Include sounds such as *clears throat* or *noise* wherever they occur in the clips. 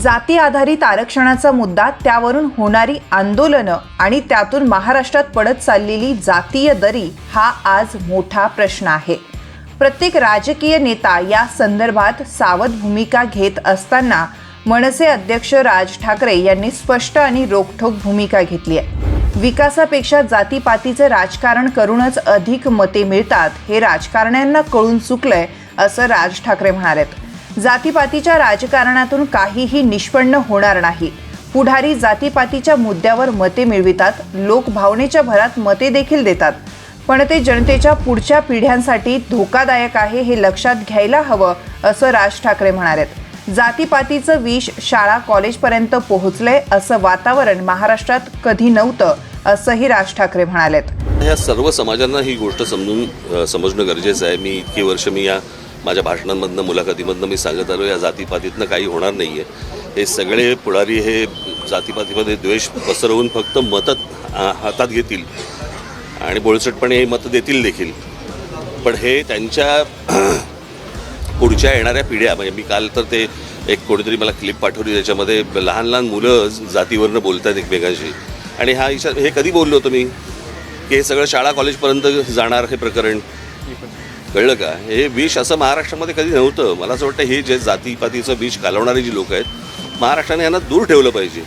जाती आधारित आरक्षणाचा मुद्दा त्यावरून होणारी आंदोलनं आणि त्यातून महाराष्ट्रात पडत चाललेली जातीय दरी हा आज मोठा प्रश्न आहे. प्रत्येक राजकीय नेता या संदर्भात सावध भूमिका घेत असताना मनसे अध्यक्ष राज ठाकरे यांनी स्पष्ट आणि रोखठोक भूमिका घेतली आहे. विकासापेक्षा जातीपातीचं राजकारण करूनच अधिक मते मिळतात हे राजकारण्यांना कळून चुकलंय असं राज ठाकरे म्हणालेत. जातीपातीच्या राजकारणातून काहीही निष्पन्न होणार नाही. पुढारी जातीपातीच्या मुद्द्यावर मते मिळवितात लोक भावनेच्या भरात मते देखील देतात. पण ते जनतेच्या पुढच्या पिढ्यांसाठी धोकादायक आहे हे लक्षात घ्यायला हवं असं राज ठाकरे म्हणालेत. जातीपातीचं विष शाळा कॉलेजपर्यंत पोहोचलंय असं वातावरण महाराष्ट्रात कधी नव्हतं असंही राज ठाकरे म्हणालेत. ह्या सर्व समाजांना ही गोष्ट समजून समजणं गरजेचं आहे. मी इतकी वर्ष मी या माझ्या भाषणांमधनं मुलाखतीमधनं मी सांगत आलो या जातीपातीतनं काही होणार नाही आहे हे सगळे पुढारी हे जातीपातीमध्ये द्वेष पसरवून फक्त मतं हातात घेतील. आणि बोळसटपणे हे मतं देतील देखील. पण हे त्यांच्या *clears throat* पुढच्या येणाऱ्या पिढ्या म्हणजे मी काल तर ते एक कोणीतरी मला क्लिप पाठवली त्याच्यामध्ये लहान लहान मुलं जातीवरनं बोलतात एकमेकांशी. आणि हा इशा हे कधी बोललो होतो मी की हे सगळं शाळा कॉलेजपर्यंत जाणार हे प्रकरण? कळलं का? हे विष असं महाराष्ट्रामध्ये कधी नव्हतं. मला असं वाटतं हे जे जातीपातीचं विष घालवणारी जी लोक आहेत महाराष्ट्राने यांना दूर ठेवलं पाहिजे.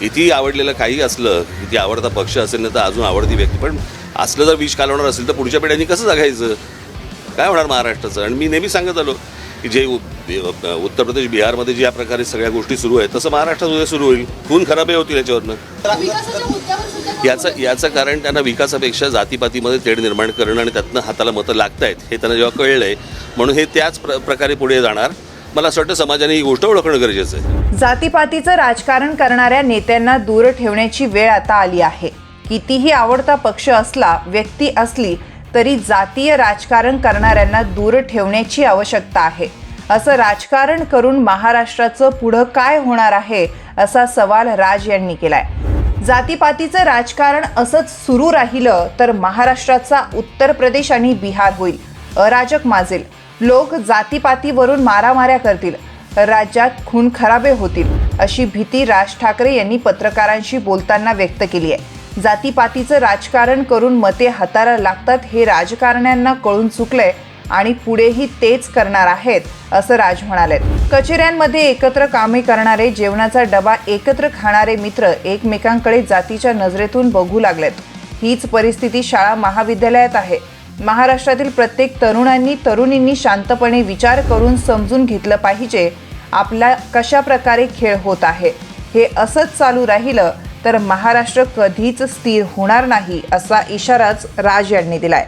किती आवडलेलं काही असलं किती आवडता पक्ष असेल ना तर अजून आवडती व्यक्ती. पण असलं जर विष घालवणार असेल तर पुढच्या पिढ्यांनी कसं जगायचं? काय होणार महाराष्ट्राचं? आणि मी नेहमी सांगत आलो की जे उत्तर प्रदेश बिहारमध्ये ज्या प्रकारे सगळ्या गोष्टी सुरू आहेत तसं महाराष्ट्रात उद्या सुरू होईल. खून खराबही होतील याच्यावरनं. याचं याचं कारण त्यांना विकासापेक्षा जातीपातीमध्ये तेढ निर्माण करणं आणि त्यातनं हाताला मतं लागत आहेत हे त्यांना जेव्हा कळलं आहे म्हणून हे त्याच प्र प्रकारे पुढे जाणार. मला असं वाटतं समाजाने ही गोष्ट ओळखणं गरजेचं आहे. जातीपातीचं राजकारण करणाऱ्या नेत्यांना दूर ठेवण्याची वेळ आता आली आहे. कितीही आवडता पक्ष असला व्यक्ती असली तरी जातीय राजकारण करणाऱ्यांना दूर ठेवण्याची आवश्यकता आहे. असं राजकारण करून महाराष्ट्राचं पुढं काय होणार आहे असा सवाल राज यांनी केलाय. जातीपातीचं राजकारण असंच सुरू राहिलं तर महाराष्ट्राचा उत्तर प्रदेश आणि बिहार होईल. अराजक माजेल. लोक जातीपातीवरून मारामाऱ्या करतील. राज्यात खून खराबे होतील अशी भीती राज ठाकरे यांनी पत्रकारांशी बोलताना व्यक्त केली आहे जातीपातीचं राजकारण करून मते हाताला लागतात हे राजकारण्यांना कळून चुकलंय आणि पुढेही तेच करणार आहेत असं राज म्हणाले. कचेऱ्यांमध्ये एकत्र कामे करणारे जेवणाचा डबा एकत्र खाणारे मित्र एकमेकांकडे जातीच्या नजरेतून बघू लागलेत. हीच परिस्थिती शाळा महाविद्यालयात आहे. महाराष्ट्रातील प्रत्येक तरुणांनी तरुणींनी शांतपणे विचार करून समजून घेतलं पाहिजे आपला कशा प्रकारे खेळ होत आहे. हे असंच चालू राहिलं तर महाराष्ट्र कधीच स्थिर होणार नाही असा इशाराच राज यांनी दिलाय.